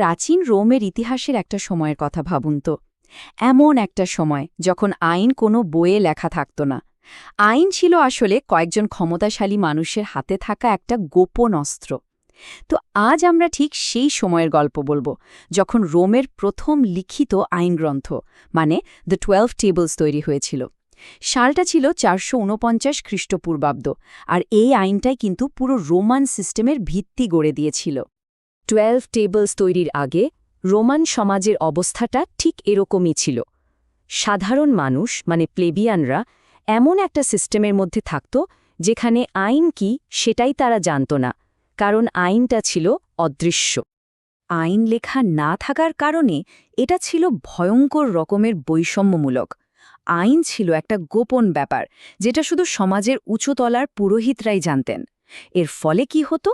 প্রাচীন রোমের ইতিহাসের একটা সময়ের কথা ভাবুন তো। এমন একটা সময় যখন আইন কোনো বইয়ে লেখা থাকত না। আইন ছিল আসলে কয়েকজন ক্ষমতাশালী মানুষের হাতে থাকা একটা গোপন অস্ত্র। তো আজ আমরা ঠিক সেই সময়ের গল্প বলব, যখন রোমের প্রথম লিখিত আইনগ্রন্থ মানে দ্য টুয়েলভ টেবলস তৈরি হয়েছিল। সালটা ছিল চারশো উনপঞ্চাশ খ্রিস্টপূর্বাব্দ, আর এই আইনটাই কিন্তু পুরো রোমান সিস্টেমের ভিত্তি গড়ে দিয়েছিল। টুয়েলভ টেবলস তৈরির আগে রোমান সমাজের অবস্থাটা ঠিক এরকমই ছিল। সাধারণ মানুষ মানে প্লেবিয়ানরা, এমন একটা সিস্টেমের মধ্যে থাকত, যেখানে আইন কি সেটাই তারা জানত না, কারণ আইনটা ছিল অদৃশ্য। আইন লেখা না থাকার কারণে এটা ছিল ভয়ঙ্কর রকমের বৈষম্যমূলক। আইন ছিল একটা গোপন ব্যাপার, যেটা শুধু সমাজের উঁচুতলার পুরোহিতরাই জানতেন। এর ফলে কি হতো?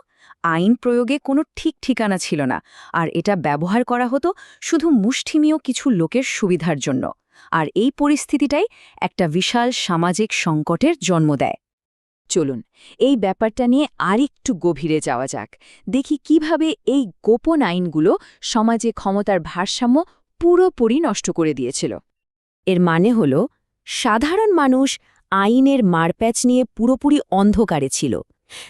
আইন প্রয়োগে কোনো ঠিক ঠিকানা ছিল না, আর এটা ব্যবহার করা হতো শুধু মুষ্ঠিমীয় কিছু লোকের সুবিধার জন্য। আর এই পরিস্থিতিটাই একটা বিশাল সামাজিক সংকটের জন্ম দেয়। চলুন, এই ব্যাপারটা নিয়ে আরেকটু গভীরে যাওয়া যাক। দেখি কীভাবে এই গোপন আইনগুলো সমাজে ক্ষমতার ভারসাম্য পুরোপুরি নষ্ট করে দিয়েছিল। এর মানে হল, সাধারণ মানুষ আইনের মারপ্যাচ নিয়ে পুরোপুরি অন্ধকারে ছিল।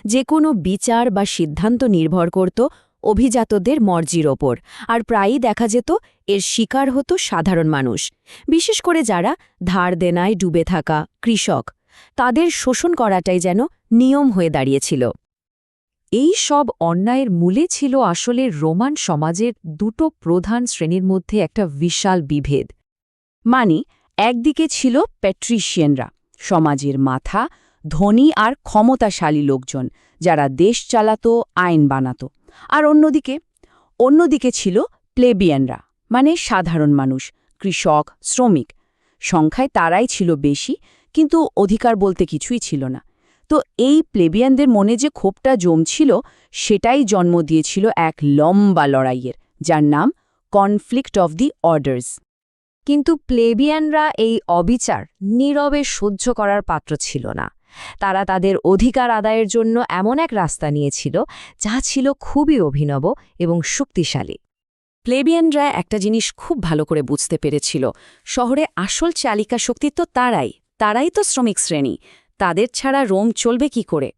যে কোনো বিচার বা সিদ্ধান্ত নির্ভর করত অভিজাতদের মর্জির ওপর, আর প্রায়ই দেখা যেত এর শিকার হতো সাধারণ মানুষ, বিশেষ করে যারা ধার দেনায় ডুবে থাকা কৃষক। তাদের শোষণ করাটাই যেন নিয়ম হয়ে দাঁড়িয়েছিল। এই সব অন্যায়ের মূলে ছিল আসলে রোমান সমাজের দুটো প্রধান শ্রেণির মধ্যে একটা বিশাল বিভেদ। মানে একদিকে ছিল প্যাট্রিশিয়ানরা সমাজের মাথা ধনী আর ক্ষমতাশালী লোকজন, যারা দেশ চালাতো, আইন বানাত। আর অন্যদিকে অন্যদিকে ছিল প্লেবিয়ানরা মানে সাধারণ মানুষ, কৃষক, শ্রমিক। সংখ্যায় তারাই ছিল বেশি, কিন্তু অধিকার বলতে কিছুই ছিল না। তো এই প্লেবিয়ানদের মনে যে ক্ষোভটা জমছিল, সেটাই জন্ম দিয়েছিল এক লম্বা লড়াইয়ের, যার নাম কনফ্লিক্ট অফ দি অর্ডার্স। কিন্তু প্লেবিয়ানরা এই অবিচার নীরবে সহ্য করার পাত্র ছিল না। তারা তাদের অধিকার আদায়ের জন্য এমন এক রাস্তা নিয়েছিল যা ছিল খুবই অভিনব এবং শক্তিশালী। প্লেবিয়ানরা একটা জিনিস খুব ভালো করে বুঝতে পেরেছিল, শহরে আসল চালিকা শক্তি তো তারাই তারাই তো শ্রমিক শ্রেণি, তাদের ছাড়া রোম চলবে কি করে?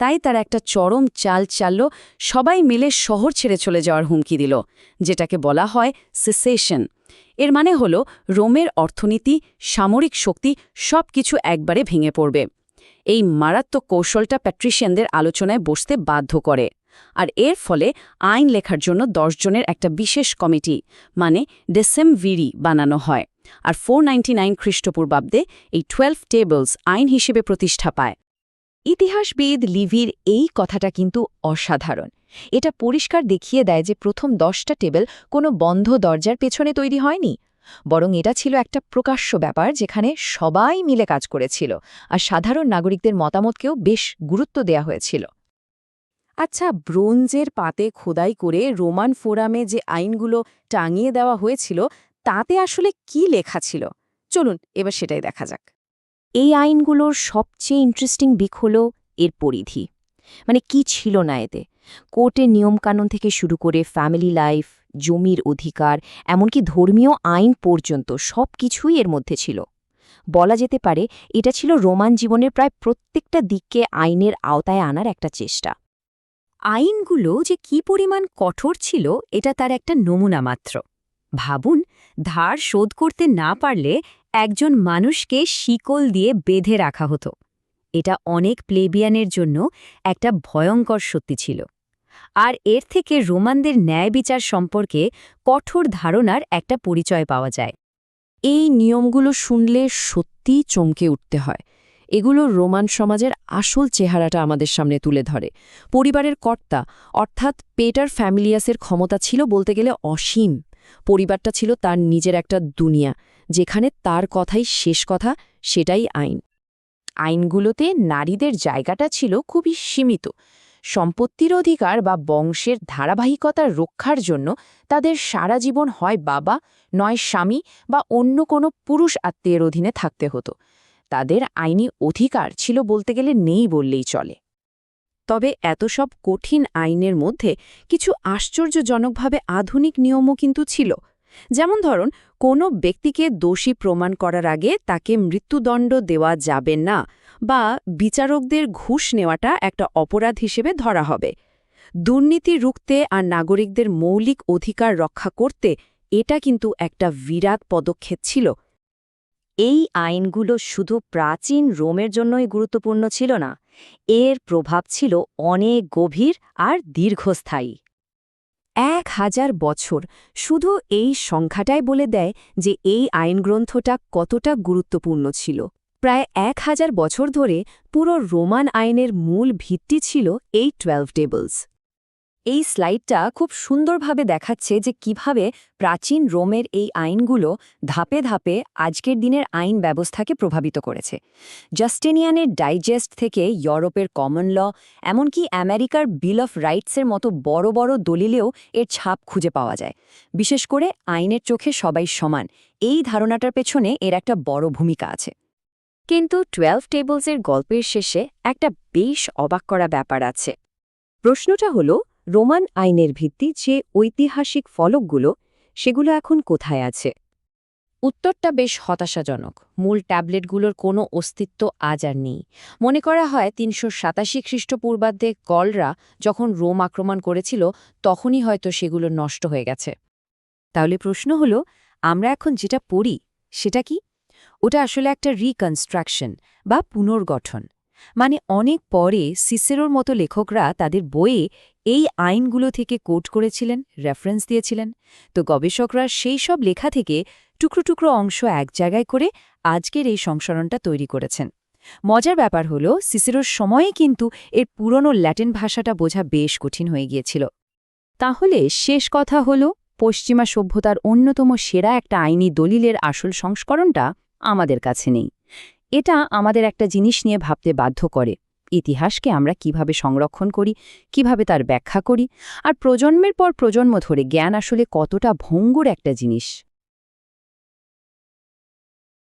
তাই তারা একটা চরম চাল চালল, সবাই মিলে শহর ছেড়ে চলে যাওয়ার হুমকি দিল, যেটাকে বলা হয় সিসেশন এর মানে হল, রোমের অর্থনীতি, সামরিক শক্তি সব কিছু একবারে ভেঙে পড়বে। এই মারাত্মক কৌশলটা প্যাট্রিশিয়ানদের আলোচনায় বসতে বাধ্য করে। আর এর ফলে আইন লেখার জন্য জনের একটা বিশেষ কমিটি মানে ডেসেমভিরি বানানো হয়। আর ফোর নাইনটি নাইন খ্রিস্টপূর্বাব্দে এই টুয়েলভ টেবলস আইন হিসেবে প্রতিষ্ঠা পায়। ইতিহাসবিদ লিভির এই কথাটা কিন্তু অসাধারণ। এটা পরিষ্কার দেখিয়ে দেয় যে প্রথম দশটা টেবিল কোনো বন্ধ দরজার পেছনে তৈরি হয়নি। বরং এটা ছিল একটা প্রকাশ্য ব্যাপার যেখানে সবাই মিলে কাজ করেছিল আর সাধারণ নাগরিকদের মতামতকেও বেশ গুরুত্ব দেয়া হয়েছিল। আচ্ছা ব্রোঞ্জের পাতে খোদাই করে রোমান ফোরামে যে আইনগুলো টাঙিয়ে দেওয়া হয়েছিল, তাতে আসলে কি লেখা ছিল? চলুন, এবার সেটাই দেখা যাক। এই আইনগুলোর সবচেয়ে ইন্টারেস্টিং দিক হল এর পরিধি। মানে কি ছিল না এতে? কোর্টের নিয়মকানুন থেকে শুরু করে ফ্যামিলি লাইফ জমির অধিকার, এমনকি ধর্মীয় আইন পর্যন্ত সব কিছুই এর মধ্যে ছিল। বলা যেতে পারে, এটা ছিল রোমান জীবনের প্রায় প্রত্যেকটা দিককে আইনের আওতায় আনার একটা চেষ্টা। আইনগুলো যে কি পরিমাণ কঠোর ছিল, এটা তার একটা নমুনা মাত্র। ভাবুন, ধার শোধ করতে না পারলে একজন মানুষকে শিকল দিয়ে বেঁধে রাখা হতো। এটা অনেক প্লেবিয়ানের জন্য একটা ভয়ঙ্কর সত্যি ছিল। আর এর থেকে রোমানদের ন্যায় বিচার সম্পর্কে কঠোর ধারণার একটা পরিচয় পাওয়া যায়। এই নিয়মগুলো শুনলে সত্যিই চমকে উঠতে হয়। এগুলো রোমান সমাজের আসল চেহারাটা আমাদের সামনে তুলে ধরে। পরিবারের কর্তা, অর্থাৎ পেটার ফ্যামিলিয়াসের ক্ষমতা ছিল বলতে গেলে অসীম। পরিবারটা ছিল তার নিজের একটা দুনিয়া, যেখানে তার কথাই শেষ কথা, সেটাই আইন। আইনগুলোতে নারীদের জায়গাটা ছিল খুবই সীমিত। সম্পত্তির অধিকার বা বংশের ধারাবাহিকতা রক্ষার জন্য তাদের সারা জীবন হয় বাবা, নয় স্বামী বা অন্য কোনো পুরুষ আত্মীয়ের অধীনে থাকতে হতো। তাদের আইনি অধিকার ছিল বলতে গেলে নেই বললেই চলে। তবে এত সব কঠিন আইনের মধ্যে কিছু আশ্চর্যজনকভাবে আধুনিক নিয়মও কিন্তু ছিল। যেমন ধরুন, কোনো ব্যক্তিকে দোষী প্রমাণ করার আগে তাকে মৃত্যুদণ্ড দেওয়া যাবে না। বা বিচারকদের ঘুষ নেওয়াটা একটা অপরাধ হিসেবে ধরা হবে। দুর্নীতি রুখতে আর নাগরিকদের মৌলিক অধিকার রক্ষা করতে এটা কিন্তু একটা বিরাট পদক্ষেপ ছিল। এই আইনগুলো শুধু প্রাচীন রোমের জন্যই গুরুত্বপূর্ণ ছিল না, এর প্রভাব ছিল অনেক গভীর আর দীর্ঘস্থায়ী। এক হাজার বছর শুধু এই সংখ্যাটাই বলে দেয় যে এই আইনগ্রন্থটা কতটা গুরুত্বপূর্ণ ছিল। প্রায় এক হাজার বছর ধরে পুরো রোমান আইনের মূল ভিত্তি ছিল এই টুয়েলভ টেবলস এই স্লাইডটা খুব সুন্দরভাবে দেখাচ্ছে যে কীভাবে প্রাচীন রোমের এই আইনগুলো ধাপে ধাপে আজকের দিনের আইন ব্যবস্থাকে প্রভাবিত করেছে। জাস্টিনিয়ানের ডাইজেস্ট থেকে ইউরোপের কমন ল এমনকি আমেরিকার বিল অফ রাইটসের মতো বড় বড় দলিলেও এর ছাপ খুঁজে পাওয়া যায়। বিশেষ করে আইনের চোখে সবাই সমান। এই ধারণাটার পেছনে এর একটা বড় ভূমিকা আছে। কিন্তু টুয়েলভ টেবলসের গল্পের শেষে একটা বেশ অবাক করা ব্যাপার আছে। প্রশ্নটা হল, রোমান আইনের ভিত্তি যে ঐতিহাসিক ফলকগুলো, সেগুলো এখন কোথায় আছে? উত্তরটা বেশ হতাশাজনক। মূল ট্যাবলেটগুলোর কোনো অস্তিত্ব আজ আর নেই। মনে করা হয় তিনশো সাতাশি খ্রিস্টপূর্বাব্দে গলরা যখন রোম আক্রমণ করেছিল, তখনই হয়তো সেগুলো নষ্ট হয়ে গেছে। তাহলে প্রশ্ন হল, আমরা এখন যেটা পড়ি, সেটা কি? ওটা আসলে একটা রিকনস্ট্রাকশন বা পুনর্গঠন। মানে অনেক পরে সিসেরোর মতো লেখকরা তাদের বইয়ে এই আইনগুলো থেকে কোট করেছিলেন রেফারেন্স দিয়েছিলেন। তো গবেষকরা সেই সব লেখা থেকে টুকরো টুকরো অংশ এক জায়গায় করে আজকের এই সংস্করণটা তৈরি করেছেন। মজার ব্যাপার হল, সিসেরোর সময়ে কিন্তু এর পুরনো ল্যাটিন ভাষাটা বোঝা বেশ কঠিন হয়ে গিয়েছিল। তাহলে শেষ কথা হল, পশ্চিমা সভ্যতার অন্যতম সেরা একটা আইনি দলিলের আসল সংস্করণটা আমাদের কাছে নেই। এটা আমাদের একটা জিনিস নিয়ে ভাবতে বাধ্য করে। ইতিহাসকে আমরা কীভাবে সংরক্ষণ করি, কীভাবে তার ব্যাখ্যা করি, আর প্রজন্মের পর প্রজন্ম ধরে জ্ঞান আসলে কতটা ভঙ্গুর একটা জিনিস।